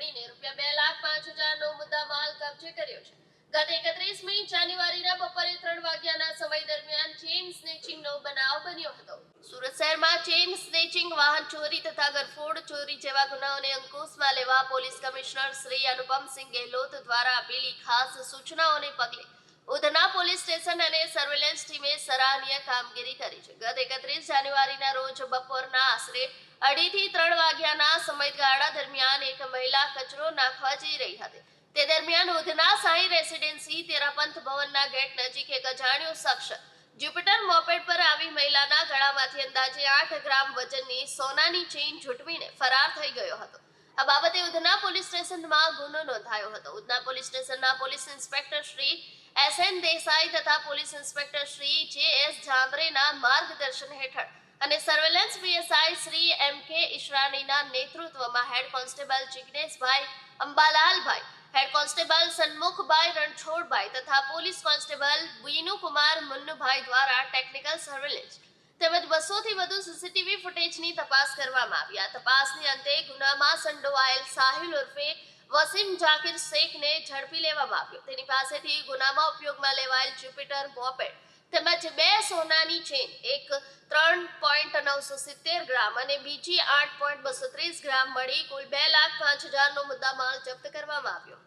પકડીને રૂપિયા બે લાખ પાંચ હજારનો મુદ્દામાલ કબજે કર્યો છે. ગત એકત્રીસમી જાન્યુઆરીના બપોરે ત્રણ વાગ્યાના સમય દરમિયાન ચેઇન સ્નેચિંગનો બનાવ બન્યો હતો. સુરત શહેરમાં ચેઇન સ્નેચિંગ વાહન ચોરી તથા ગરફોડ ચોરી જેવા ગુનાઓને અંકુશમાં લેવા પોલીસ કમિશનર શ્રી અનુપમસિંહ ગેહલોત દ્વારા આપેલી ખાસ સૂચનાઓને પગલે ઉધના પોલીસ સ્ટેશન અને સર્વેલન્સ ટીમે સરાહનીય કામગીરી કરી છે. ગત એકત્રીસ જાન્યુઆરીના રોજ બપોરના આશરે અઢીથી ત્રણ વાગ્યાના સમયગાળા દરમિયાન એક મહિલા કચરો નાખવા જઈ રહી હતી. તે દરમિયાન ઉધના સાંઈ રેસિડેન્સી તેરાપંથ ભવનના ગેટ નજીક એક અજાણ્યો શખ્સ જ્યુપિટર મોપેડ પર આવી મહિલાના ગળામાંથી અંદાજે આઠ ગ્રામ વજનની સોનાની ચેઇન ઝૂંટવીને ફરાર થઈ ગયો હતો. આ બાબતે ઉધના પોલીસ સ્ટેશનમાં ગુનો નોંધાયો હતો. ઉધના પોલીસ સ્ટેશનના police inspector Shri S N Desai તથા પોલીસ ઇન્સ્પેક્ટર શ્રી જે એસ જાંબરેના માર્ગદર્શન હેઠળ અને સર્વેલન્સ પીએસઆઈ શ્રી એમ કે ઈશરાણીના નેતૃત્વમાં હેડ કોન્સ્ટેબલ જિગ્નેશભાઈ અંબાલાલભાઈ, હેડ કોન્સ્ટેબલ સન્મુખભાઈ રણછોડભાઈ તથા પોલીસ કોન્સ્ટેબલ વિનુકુમાર મુન્નુભાઈ દ્વારા ટેકનિકલ સર્વેલન્સ તેમજ બસોથી વધુ સીસીટીવી ફૂટેજની તપાસ કરવામાં આવી. આ તપાસની અંતે ગુનામાં સંડોવાયેલ સાહિલ ઉર્ફે વસીમ જાકીર શેખને ઝડપી લેવામાં આવ્યો. તેની પાસેથી ગુનામાં ઉપયોગમાં લેવાયેલ જ્યુપિટર મોપેડ તેમજ બે સોનાની ચેન, એક ત્રણ પોઈન્ટ નવસો સિત્તેર ગ્રામ અને બીજી આઠ પોઈન્ટ બસો ત્રીસ ગ્રામ મળી કુલ બે લાખ પાંચ હજારનો મુદ્દામાલ જપ્ત કરવામાં આવ્યો.